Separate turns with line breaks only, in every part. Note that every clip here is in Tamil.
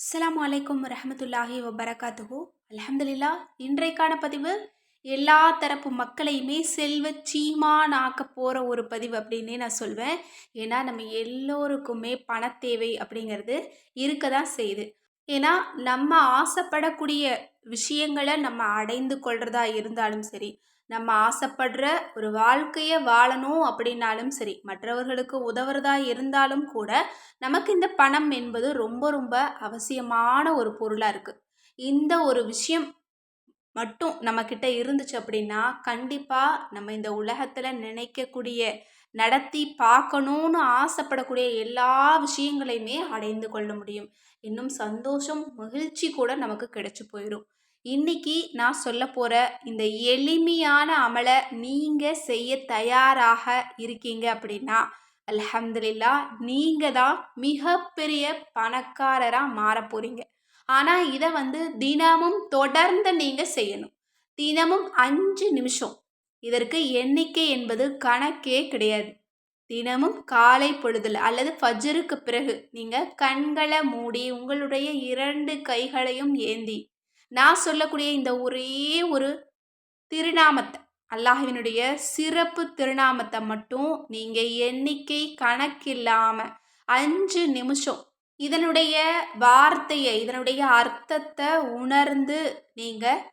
அஸ்லாம் வலைக்கம் ரஹமத்துல்லாஹி வபரகாத்துஹு. அலமதுல்லா இன்றைக்கான பதிவு எல்லா தரப்பு மக்களையுமே செல்வ சீமான் ஆக்க போகிற ஒரு பதிவு அப்படின்னே நான் சொல்வேன். ஏன்னா நம்ம எல்லோருக்குமே பண தேவை அப்படிங்கிறது இருக்க தான் செய்யுது. ஏன்னா நம்ம ஆசைப்படக்கூடிய விஷயங்களை நம்ம அடைந்து கொள்றதா இருந்தாலும் சரி நம்ம ஆசைப்படுற ஒரு வாழ்க்கையை வாழணும் அப்படின்னாலும் சரி மற்றவர்களுக்கு உதவுறதா இருந்தாலும் கூட நமக்கு இந்த பணம் என்பது ரொம்ப ரொம்ப அவசியமான ஒரு பொருளாக இருக்குது இந்த ஒரு விஷயம் மட்டும் நம்மக்கிட்ட இருந்துச்சு அப்படின்னா கண்டிப்பாக நம்ம இந்த உலகத்தில் நினைக்கக்கூடிய நடத்தி பார்க்கணுன்னு ஆசைப்படக்கூடிய எல்லா விஷயங்களையுமே அடைந்து கொள்ள முடியும். இன்னும் சந்தோஷம் மகிழ்ச்சி கூட நமக்கு கிடைச்சி போயிடும் இன்னைக்கு நான் சொல்ல போகிற இந்த எளிமையான அமலை நீங்கள் செய்ய தயாராக இருக்கீங்க அப்படின்னா அல்ஹம்துலில்லா நீங்கள் தான் மிகப்பெரிய பணக்காரராக மாற போகிறீங்க ஆனால் இதை வந்து தினமும் தொடர்ந்து நீங்கள் செய்யணும். தினமும் அஞ்சு நிமிஷம். இதற்கு எண்ணிக்கை என்பது கணக்கே கிடையாது. தினமும் காலை பொழுதில் அல்லது ஃபஜருக்கு பிறகு நீங்கள் கண்களை மூடி உங்களுடைய இரண்டு கைகளையும் ஏந்தி நான் சொல்லக்கூடிய இந்த ஒரே ஒரு திருநாமத்தை அல்லாஹினுடைய சிறப்பு திருநாமத்தை மட்டும் நீங்கள் எண்ணிக்கை கணக்கில்லாமல் அஞ்சு நிமிஷம் இதனுடைய வார்த்தையை இதனுடைய அர்த்தத்தை உணர்ந்து நீங்கள்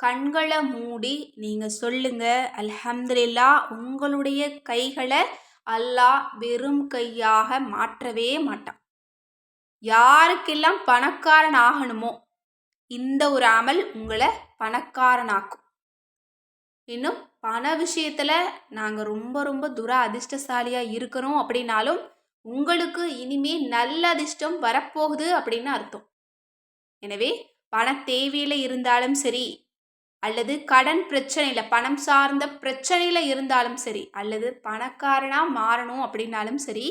கண்களை மூடி நீங்கள் சொல்லுங்க. அல்ஹம்துலில்லா உங்களுடைய கைகளை அல்லாஹ் வெறும் கையாக மாற்றவே மாட்டான். யாருக்கெல்லாம் பணக்காரன் ஆகணுமோ இந்த ஒரு அமல் உங்களை பணக்காரனாக்கும். இன்னும் பண விஷயத்தில் நாங்கள் ரொம்ப ரொம்ப துர அதிர்ஷ்டசாலியாக இருக்கிறோம் அப்படின்னாலும் உங்களுக்கு இனிமே நல்ல அதிர்ஷ்டம் வரப்போகுது அப்படின்னு அர்த்தம். எனவே பண தேவையில் இருந்தாலும் சரி அல்லது கடன் பிரச்சனையில் பணம் சார்ந்த பிரச்சனையில் இருந்தாலும் சரி அல்லது பணக்காரனாக மாறணும் அப்படின்னாலும் சரி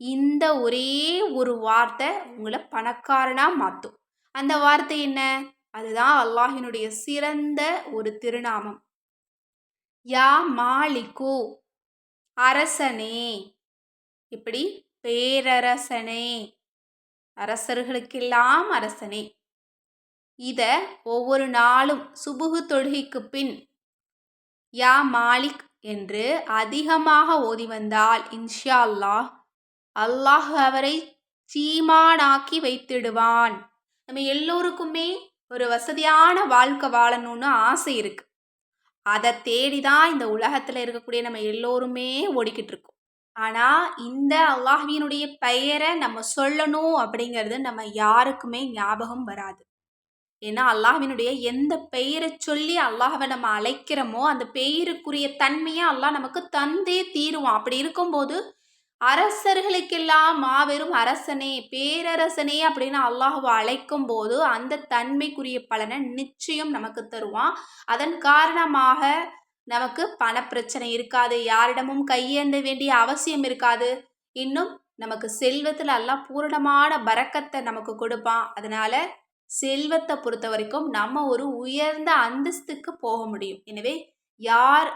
இந்த ஒரே ஒரு வார்த்தை உங்களை பணக்காரனாக மாற்றும் அந்த வார்த்தை என்ன? அதுதான் அல்லாஹினுடைய சிறந்த ஒரு திருநாமம். யா மாலிகு அரசனே. இப்படி பேரரசனே. அரசர்களுக்கெல்லாம் அரசனே. இத ஒவ்வொரு நாளும் சுபுகு தொழுகைக்கு பின் யா மாலிக் என்று அதிகமாக ஓதி வந்தால் இன்ஷா அல்லாஹ் அல்லாஹ் அவரை சீமானாக்கி வைத்திடுவான். நம்ம எல்லோருக்குமே ஒரு வசதியான வாழ்க்கை வாழணும்னு ஆசை இருக்குது அதை தேடி தான் இந்த உலகத்தில் இருக்கக்கூடிய நம்ம எல்லோருமே ஓடிக்கிட்டு இருக்கோம். ஆனால் இந்த அல்லாஹினுடைய பெயரை நம்ம சொல்லணும் அப்படிங்கிறது நம்ம யாருக்குமே ஞாபகம் வராது. ஏன்னா அல்லாஹினுடைய எந்த பெயரை சொல்லி அல்லாஹவை நம்ம அழைக்கிறோமோ அந்த பெயருக்குரிய தன்மையை அல்லாஹ் நமக்கு தந்தே தீருவான். அப்படி இருக்கும்போது அரசர்களுக்கெல்லாம் மாபெரும் அரசனே பேரரசனே அப்படின்னு அல்லாஹுவை அழைக்கும் போது அந்த தன்மைக்குரிய பலனை நிச்சயம் நமக்கு தருவான். அதன் காரணமாக நமக்கு பணப்பிரச்சனை இருக்காது யாரிடமும் கையேந்த வேண்டிய அவசியம் இருக்காது. இன்னும் நமக்கு செல்வத்தில் எல்லாம் பூரணமான பறக்கத்தை நமக்கு கொடுப்பான். அதனால செல்வத்தை பொறுத்த வரைக்கும் நம்ம ஒரு உயர்ந்த அந்தஸ்துக்கு போக முடியும். எனவே யார்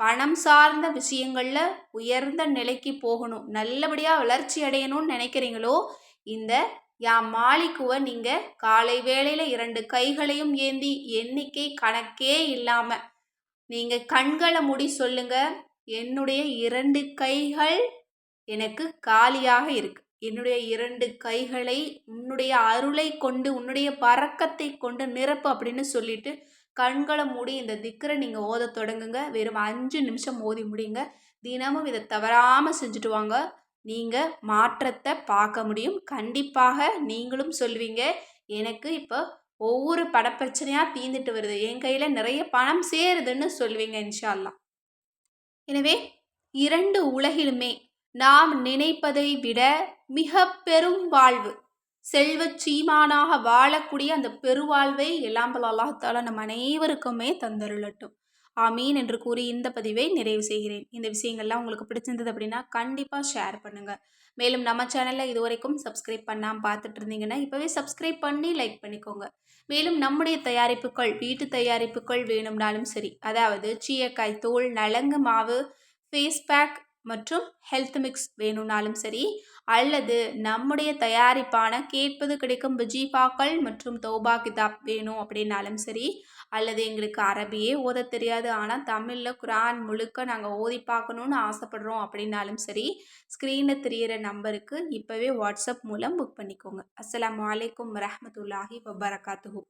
பணம் சார்ந்த விஷயங்களில் உயர்ந்த நிலைக்கு போகணும். நல்லபடியாக வளர்ச்சி அடையணும்னு நினைக்கிறீங்களோ இந்த யா மாலிக்குவை நீங்கள் காலை வேளையில் இரண்டு கைகளையும் ஏந்தி எண்ணிக்கை கணக்கே இல்லாமல் நீங்கள் கண்களை முடி சொல்லுங்க. என்னுடைய இரண்டு கைகள் எனக்கு காலியாக இருக்கு. என்னுடைய இரண்டு கைகளை உன்னுடைய அருளை கொண்டு உன்னுடைய பறக்கத்தை கொண்டு நிரப்பு அப்படின்னு சொல்லிட்டு கண்களை மூடி இந்த திக்கரை நீங்கள் ஓத தொடங்குங்க. வெறும் அஞ்சு நிமிஷம் ஓதி முடியுங்க தினமும் இதை தவறாமல் செஞ்சுட்டு வாங்க நீங்கள் மாற்றத்தை பார்க்க முடியும். கண்டிப்பாக நீங்களும் சொல்வீங்க. எனக்கு இப்போ ஒவ்வொரு படப்பிரச்சனையாக தீந்துட்டு வருது. என் கையில் நிறைய பணம் சேருதுன்னு சொல்வீங்க இன்ஷால்லாம் எனவே இரண்டு உலகிலுமே நாம் நினைப்பதை விட மிக பெரும் வாழ்வு. செல்வ சீமானாக வாழக்கூடிய அந்த பெருவாழ்வை எல்லாம் அல்லாஹால நம் அனைவருக்குமே தந்தருளட்டும். ஆமீன் என்று கூறி இந்த பதிவை நிறைவு செய்கிறேன். இந்த விஷயங்கள்லாம் உங்களுக்கு பிடிச்சிருந்தது அப்படின்னா கண்டிப்பாக ஷேர் பண்ணுங்கள் மேலும் நம்ம சேனலில் இது வரைக்கும் சப்ஸ்கிரைப் பண்ணாமல் பார்த்துட்டு இருந்தீங்கன்னா இப்போவே சப்ஸ்கிரைப் பண்ணி லைக் பண்ணிக்கோங்க. மேலும் நம்முடைய தயாரிப்புகள் வீட்டு தயாரிப்புகள் வேணும்னாலும் சரி அதாவது சீயக்காய் தூள் நலங்கு மாவு ஃபேஸ் பேக் மற்றும் ஹெல்த் மிக்ஸ் வேணும்னாலும் சரி அல்லது நம்முடைய தயாரிப்பான கேட்பது கிடைக்கும் வஜீஃபாக்கள் மற்றும் தௌபா கிதாப் வேணும் அப்படின்னாலும் சரி அல்லது எங்களுக்கு அரபியே ஓத தெரியாது ஆனால் தமிழில் குரான் முழுக்க நாங்கள் ஓதி பார்க்கணுன்னு ஆசைப்படுறோம் அப்படின்னாலும் சரி ஸ்க்ரீனில் தெரியிற நம்பருக்கு இப்போவே வாட்ஸ்அப் மூலம் புக் பண்ணிக்கோங்க. அஸ்லாம் வலைக்கம் வரமத்துல்லாஹி வபரகாத்துஹு.